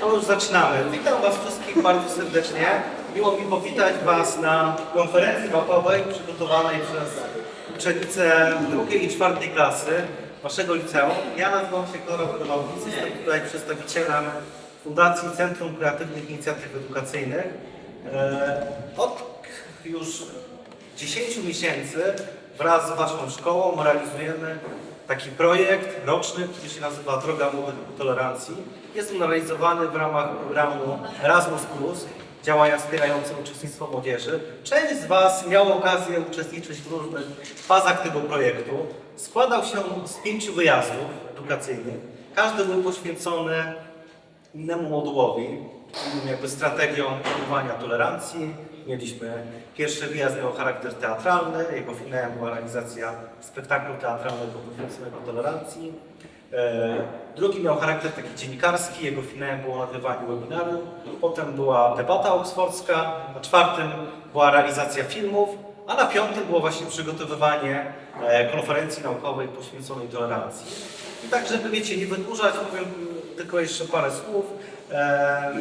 To już zaczynamy. Witam Was wszystkich bardzo serdecznie. Miło mi powitać Was na konferencji mapowej przygotowanej przez uczennice drugiej i czwartej klasy Waszego liceum. Ja nazywam się Konrad Domałkic, jestem tutaj przedstawicielem Fundacji Centrum Kreatywnych Inicjatyw Edukacyjnych. E, Od już 10 miesięcy wraz z Waszą szkołą realizujemy taki projekt roczny, który się nazywa Droga Młodych Tolerancji. Jest on realizowany w ramach programu Erasmus+, działania wspierające uczestnictwo młodzieży. Część z Was miała okazję uczestniczyć w różnych fazach tego projektu. Składał się z pięciu wyjazdów edukacyjnych. Każdy był poświęcony innemu modułowi, jakby strategią promowania tolerancji. Mieliśmy pierwszy wyjazd miał charakter teatralny, jego finałem była realizacja spektaklu teatralnego poświęconego tolerancji. E, Drugi miał charakter taki dziennikarski, jego finałem było nagrywanie webinarium. Potem była debata oksfordzka, na czwartym była realizacja filmów, a na piątym było właśnie przygotowywanie e, konferencji naukowej poświęconej tolerancji. I tak, żeby wiecie, nie wydłużać, powiem tylko jeszcze parę słów. E,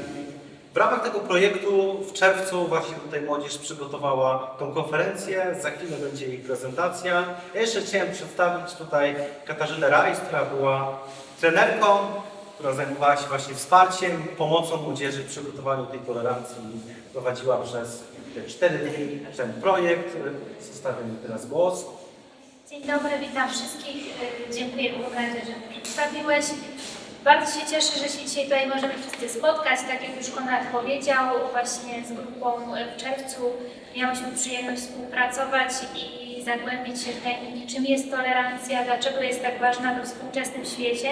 W ramach tego projektu w czerwcu właśnie tutaj młodzież przygotowała tą konferencję, za chwilę będzie jej prezentacja. Ja jeszcze chciałem przedstawić tutaj Katarzynę Rajs, która była trenerką, która zajmowała się właśnie wsparciem, pomocą młodzieży w przygotowaniu tej tolerancji prowadziła przez te cztery dni ten projekt. Zostawiam teraz głos. Dzień dobry, witam wszystkich. Dziękuję Konradzie, że mnie przedstawiłeś. Bardzo się cieszę, że się dzisiaj tutaj możemy wszyscy spotkać. Tak jak już Konrad powiedział, właśnie z grupą w czerwcu miałyśmy przyjemność współpracować i zagłębić się w tajemnicy, czym jest tolerancja, dlaczego jest tak ważna we współczesnym świecie.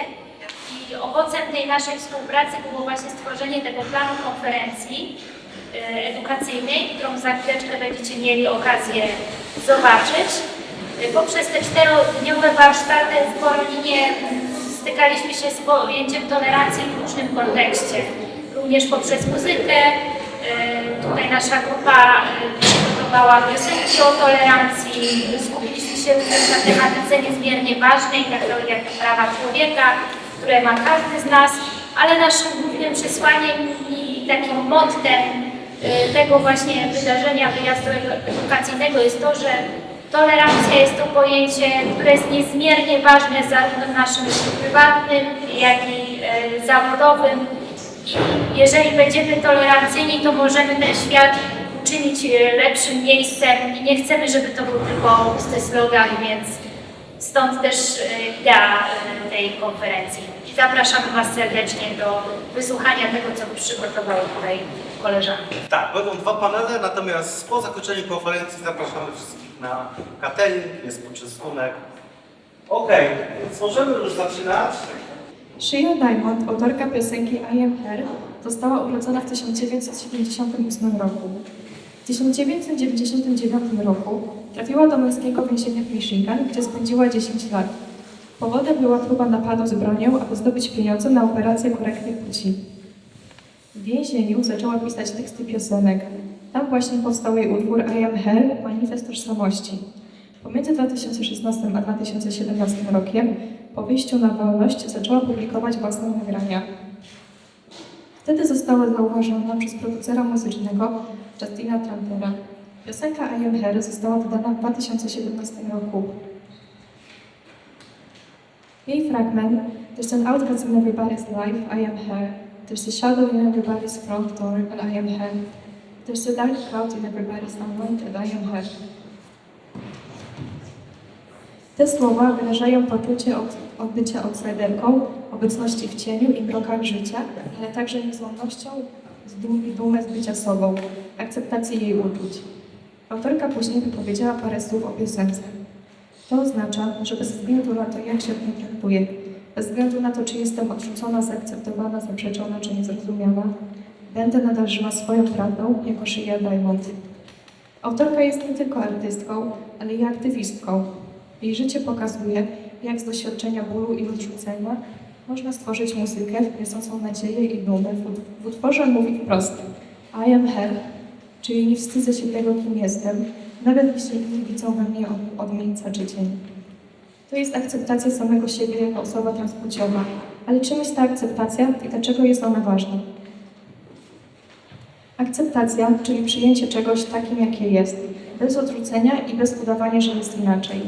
I owocem tej naszej współpracy było właśnie stworzenie tego planu konferencji y, edukacyjnej, którą za chwileczkę będziecie mieli okazję zobaczyć. Poprzez te czterodniowe warsztaty w Poroninie stykaliśmy się z pojęciem tolerancji w różnym kontekście. Również poprzez muzykę. E, Tutaj nasza grupa e, przygotowała piosenki o tolerancji. Skupiliśmy się również na tematyce niezmiernie ważnej, takiej jak prawa człowieka, które ma każdy z nas, ale naszym głównym przesłaniem i takim mottem e, tego właśnie wydarzenia wyjazdu edukacyjnego jest to, że Tolerancja jest to pojęcie, które jest niezmiernie ważne zarówno w naszym życiu prywatnym, jak i e, zawodowym. I jeżeli będziemy tolerancyjni, to możemy ten świat uczynić e, lepszym miejscem i nie chcemy, żeby to był tylko pusty slogan, więc stąd też e, idea tej konferencji. I Was serdecznie do wysłuchania tego, co przygotowały tutaj koleżanki. Tak, będą dwa panele, natomiast po zakończeniu konferencji zapraszamy wszystkich na catering, jest poczęstunek. Okej, więc możemy już zaczynać. Shia Diamond, autorka piosenki I Am Her, została urodzona w 1978 roku. W 1999 roku trafiła do męskiego więzienia w Michigan, gdzie spędziła 10 lat. Powodem była próba napadu z bronią, aby zdobyć pieniądze na operację korekty płci. W więzieniu zaczęła pisać teksty piosenek. Tam właśnie powstał jej utwór I Am Her, manifest tożsamości. Pomiędzy 2016 a 2017 rokiem, po wyjściu na wolność, zaczęła publikować własne nagrania. Wtedy została zauważona przez producera muzycznego Justina Trumpera. Piosenka I Am Her została wydana w 2017 roku. Jej fragment There's an outcast in everybody's life, I am her. There's a shadow in everybody's front door, and I am her. There's a dark cloud in everybody's unwanted, I am. Te słowa wyrażają poczucie od, od bycia outsiderką, obecności w cieniu i mrokach życia, ale także niezłomnością z dum i dumę z bycia sobą, akceptację jej uczuć. Autorka później wypowiedziała parę słów o piosence. To oznacza, że bez względu na to, jak się mnie traktuje, bez względu na to, czy jestem odrzucona, zaakceptowana, zaprzeczona czy niezrozumiana, będę nadal żyła swoją prawdą jako Shia Diamond. Autorka jest nie tylko artystką, ale i aktywistką. Jej życie pokazuje, jak z doświadczenia bólu i odrzucenia można stworzyć muzykę niosącą nadzieję i dumę. W ut- W utworze mówi wprost I am her, czyli nie wstydzę się tego, kim jestem, nawet jeśli inni widzą we mnie od, odmieńca czy cień. To jest akceptacja samego siebie jako osoba transpłciowa. Ale czym jest ta akceptacja i dlaczego jest ona ważna? Akceptacja, czyli przyjęcie czegoś takim, jakie jest, bez odrzucenia i bez udawania, że jest inaczej.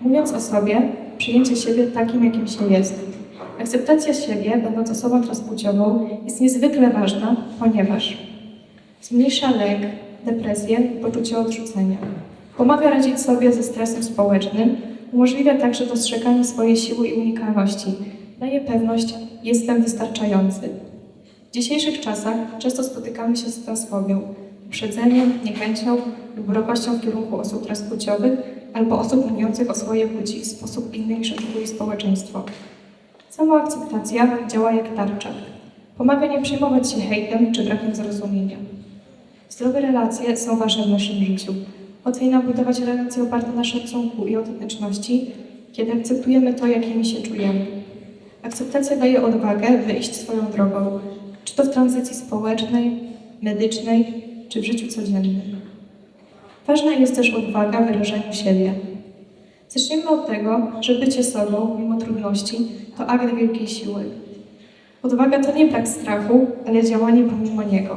Mówiąc o sobie, przyjęcie siebie takim, jakim się jest. Akceptacja siebie, będąc osobą transpłciową, jest niezwykle ważna, ponieważ zmniejsza lęk, depresję poczucie odrzucenia. Pomaga radzić sobie ze stresem społecznym, umożliwia także dostrzeganie swojej siły i unikalności. Daje pewność, jestem wystarczający. W dzisiejszych czasach często spotykamy się z transfobią, uprzedzeniem, niechęcią lub wrogością w kierunku osób transpłciowych albo osób mówiących o swojej płci w sposób inny niż oczekuje społeczeństwo. Samoakceptacja działa jak tarcza. Pomaga nie przejmować się hejtem czy brakiem zrozumienia. Zdrowe relacje są ważne w naszym życiu. Łatwiej nam budować relacje oparte na szacunku i autentyczności, kiedy akceptujemy to, jakimi się czujemy. Akceptacja daje odwagę wyjść swoją drogą, czy to w tranzycji społecznej, medycznej, czy w życiu codziennym. Ważna jest też odwaga w wyrażaniu siebie. Zacznijmy od tego, że bycie sobą, mimo trudności, to akt wielkiej siły. Odwaga to nie brak strachu, ale działanie pomimo niego.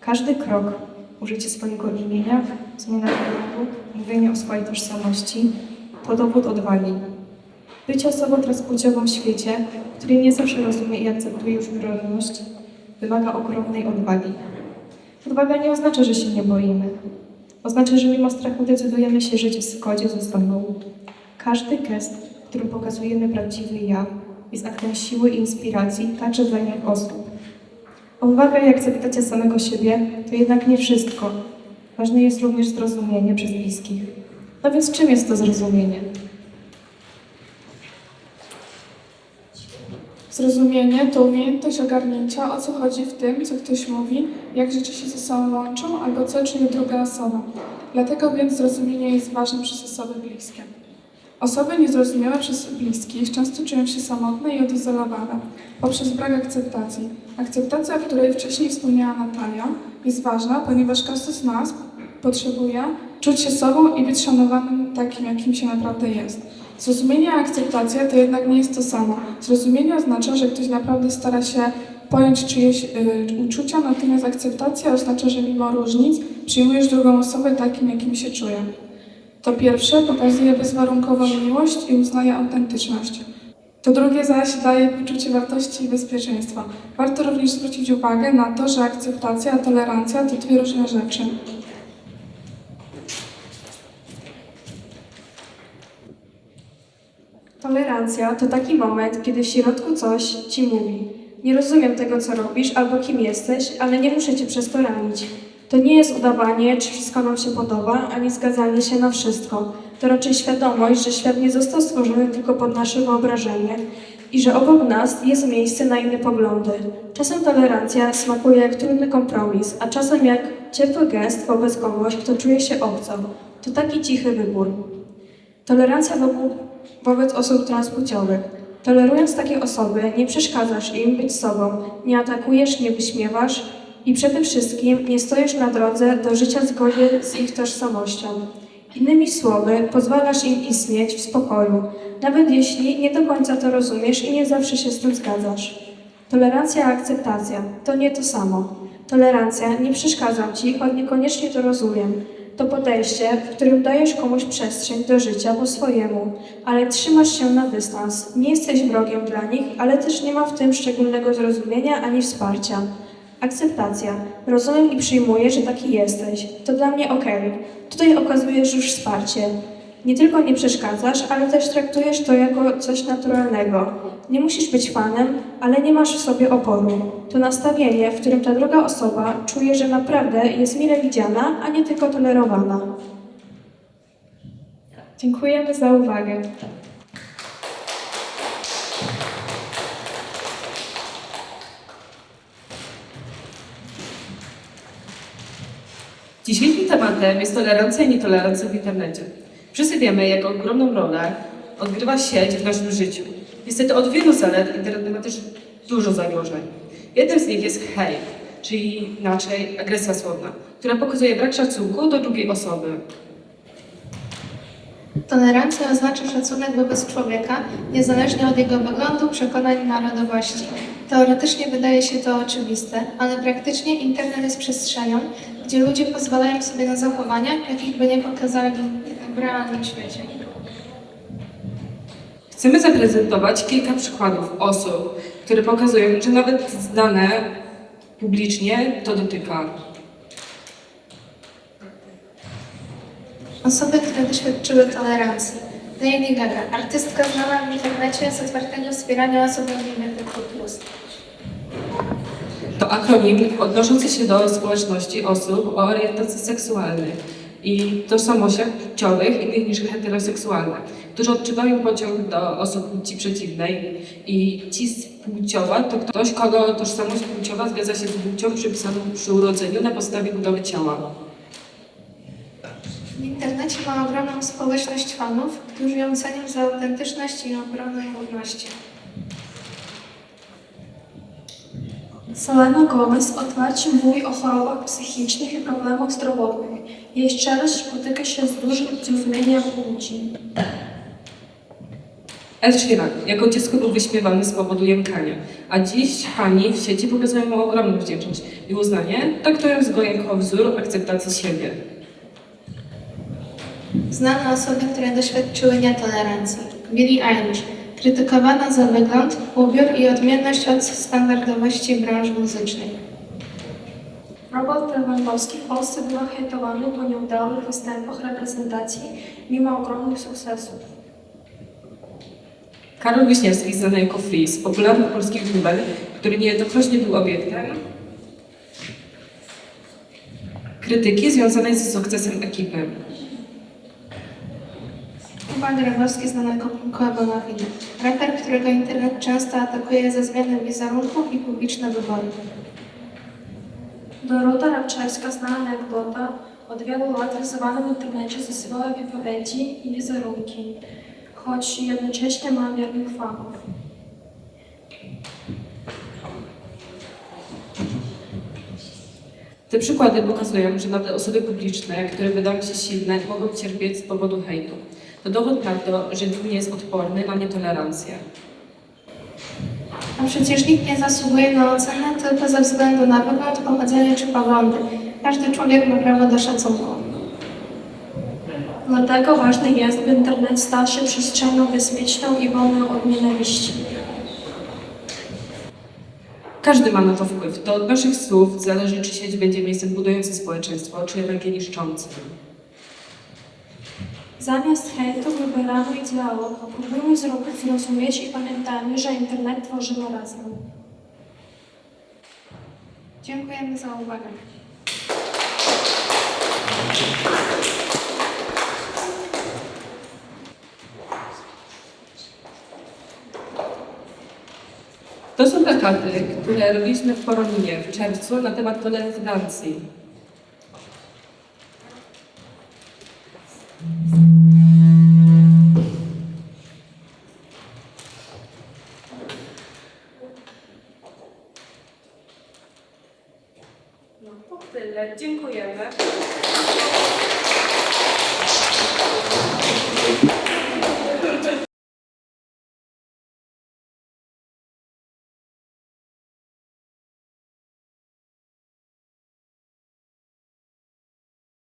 Każdy krok, użycie swojego imienia, zmiana wyglądu, mówienie o swojej tożsamości to dowód odwagi. Bycie osobą transpłciową w świecie, który nie zawsze rozumie i akceptuje różnorodność, wymaga ogromnej odwagi. Odwaga nie oznacza, że się nie boimy. Oznacza, że mimo strachu decydujemy się żyć w zgodzie ze sobą. Każdy gest, którym pokazujemy prawdziwy ja, jest aktem siły i inspiracji także dla innych osób. Odwaga i akceptacja samego siebie to jednak nie wszystko. Ważne jest również zrozumienie przez bliskich. No więc czym jest to zrozumienie? Zrozumienie to umiejętność ogarnięcia, o co chodzi w tym, co ktoś mówi, jak rzeczy się ze sobą łączą, albo co czuje druga osoba. Dlatego więc zrozumienie jest ważne przez osoby bliskie. Osoby niezrozumiałe przez bliskich często czują się samotne i odizolowane poprzez brak akceptacji. Akceptacja, o której wcześniej wspomniała Natalia, jest ważna, ponieważ każdy z nas potrzebuje czuć się sobą i być szanowanym takim, jakim się naprawdę jest. Zrozumienie a akceptacja to jednak nie jest to samo. Zrozumienie oznacza, że ktoś naprawdę stara się pojąć czyjeś y, uczucia, natomiast akceptacja oznacza, że mimo różnic przyjmujesz drugą osobę takim, jakim się czuje. To pierwsze pokazuje bezwarunkową miłość i uznaje autentyczność. To drugie zaś daje poczucie wartości i bezpieczeństwa. Warto również zwrócić uwagę na to, że akceptacja a tolerancja to dwie różne rzeczy. Tolerancja to taki moment, kiedy w środku coś ci mówi. Nie rozumiem tego, co robisz albo kim jesteś, ale nie muszę cię przez to ranić. To nie jest udawanie, czy wszystko nam się podoba, ani zgadzanie się na wszystko. To raczej świadomość, że świat nie został stworzony tylko pod nasze wyobrażenie i że obok nas jest miejsce na inne poglądy. Czasem tolerancja smakuje jak trudny kompromis, a czasem jak ciepły gest wobec kogoś, kto czuje się obco. To taki cichy wybór. Tolerancja wokół, wobec osób transpłciowych. Tolerując takie osoby, nie przeszkadzasz im być sobą, nie atakujesz, nie wyśmiewasz i przede wszystkim nie stoisz na drodze do życia w zgodzie z ich tożsamością. Innymi słowy, pozwalasz im istnieć w spokoju, nawet jeśli nie do końca to rozumiesz i nie zawsze się z tym zgadzasz. Tolerancja a akceptacja to nie to samo. Tolerancja nie przeszkadzam ci, choć niekoniecznie to rozumiem. To podejście, w którym dajesz komuś przestrzeń do życia po swojemu, ale trzymasz się na dystans. Nie jesteś wrogiem dla nich, ale też nie ma w tym szczególnego zrozumienia ani wsparcia. Akceptacja. Rozumiem i przyjmuję, że taki jesteś. To dla mnie okej. Tutaj okazujesz już wsparcie. Nie tylko nie przeszkadzasz, ale też traktujesz to jako coś naturalnego. Nie musisz być fanem, ale nie masz w sobie oporu. To nastawienie, w którym ta druga osoba czuje, że naprawdę jest mile widziana, a nie tylko tolerowana. Dziękujemy za uwagę. Dzisiejszym tematem jest tolerancja i nietolerancja w internecie. Wszyscy wiemy, jak ogromną rolę odgrywa sieć w naszym życiu. Niestety od wielu zalet internet ma też dużo zagrożeń. Jednym z nich jest hejt, czyli inaczej agresja słowna, która pokazuje brak szacunku do drugiej osoby. Tolerancja oznacza szacunek wobec człowieka, niezależnie od jego wyglądu, przekonań narodowości. Teoretycznie wydaje się to oczywiste, ale praktycznie internet jest przestrzenią, gdzie ludzie pozwalają sobie na zachowania, jakich by nie pokazali w realnym świecie. Chcemy zaprezentować kilka przykładów osób, które pokazują, że nawet znane publicznie to dotyka. Osoby, które doświadczyły tolerancji. Lady Gaga, artystka znana w internecie z otwartego wspierania osób LGBT+. To akronim odnoszący się do społeczności osób o orientacji seksualnej i tożsamościach płciowych innych niż heteroseksualne, którzy odczuwają pociąg do osób płci przeciwnej i cispłciowa to ktoś, kogo tożsamość płciowa zgadza się z płcią przypisaną przy urodzeniu na podstawie budowy ciała. W internecie ma ogromną społeczność fanów, którzy ją cenią za autentyczność i obronę godności. Selena Gomez otwarcie mówi o chorobach psychicznych i problemach zdrowotnych. Jej szczerość spotyka się z dużym zrozumieniem płci. Ed Sheeran jako dziecko był wyśmiewany z powodu jąkania, a dziś fani w sieci pokazują mu ogromną wdzięczność i uznanie, traktując go jako wzór akceptacji siebie. Znane osoby, które doświadczyły nietolerancji. Billie Eilish, krytykowana za wygląd, ubiór i odmienność od standardowości branży muzycznej. Robert Lewandowski w Polsce był hejtowany po nieudolnych występach reprezentacji mimo ogromnych sukcesów. Karol Wiśniewski, znany jako Fris, popularny polski youtuber, który niejednokrotnie był obiektem krytyki związanej ze sukcesem ekipy. Kuba Grabowski, znany jako Bonafide. Raper, którego internet często atakuje za zmianę wizerunku i publiczne wybory. Dorota Rabczewska, znana anegdota, od wielu lat wyzywana w internecie za swoje wypowiedzi i wizerunki, choć jednocześnie ma wiernych fanów. Te przykłady pokazują, że nawet osoby publiczne, które wydają się silne, mogą cierpieć z powodu hejtu. To dowód na to, że nikt nie jest odporny na nietolerancję. A przecież nikt nie zasługuje na ocenę tylko ze względu na wygląd, pochodzenie czy poglądy. Każdy człowiek ma prawo do szacunku. Dlatego ważne jest, by internet stał się przestrzenią bezpieczną i wolną od nienawiści. Każdy ma na to wpływ. To od naszych słów zależy, czy sieć będzie miejscem budującym społeczeństwo, czy jednak je niszczącym. Zamiast hejtu wybieramy dialog, próbujmy zrobić zrozumieć i pamiętajmy, że internet tworzymy razem. Dziękujemy za uwagę. To są plakaty, które robiliśmy w Koroninie w czerwcu na temat tolerancji. No to tyle. Dziękuję.